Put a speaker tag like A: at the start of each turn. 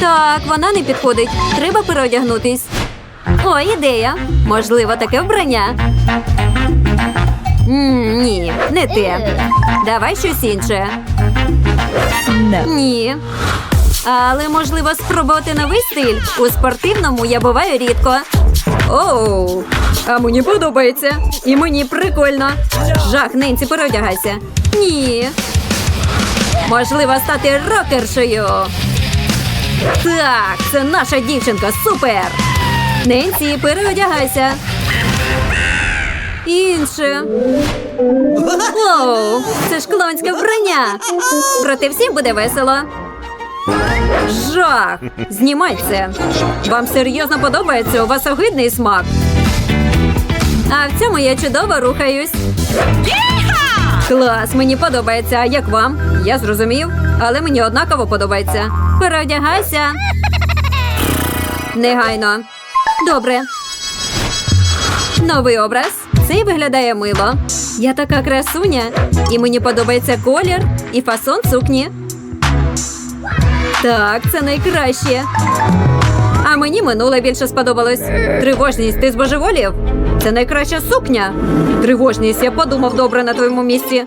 A: Так, вона не підходить. Треба переодягнутись. О, ідея. Можливо, таке вбрання. м ні, не те. Давай щось інше. Ні. Але можливо спробувати новий стиль. У спортивному я буваю рідко. Оу, а мені подобається. І мені прикольно. Жах, Ненці, переодягайся. Ні. Можливо, стати рокершею. Так, це наша дівчинка, супер. Ненці, переодягайся. Інше. Оу, це ж клонське вбрання. Проте всім буде весело. Жах! Знімай це. Вам серйозно подобається? У вас огидний смак. А в цьому я чудово рухаюсь. Клас, мені подобається. Як вам? Я зрозумів, але мені однаково подобається. Переодягайся. Негайно. Добре. Новий образ. Цей виглядає мило. Я така красуня, і мені подобається колір і фасон сукні. Так, це найкраще. А мені минуле більше сподобалось. Тривожність, ти збожеволів? Це найкраща сукня. Тривожність, я подумав добре на твоєму місці.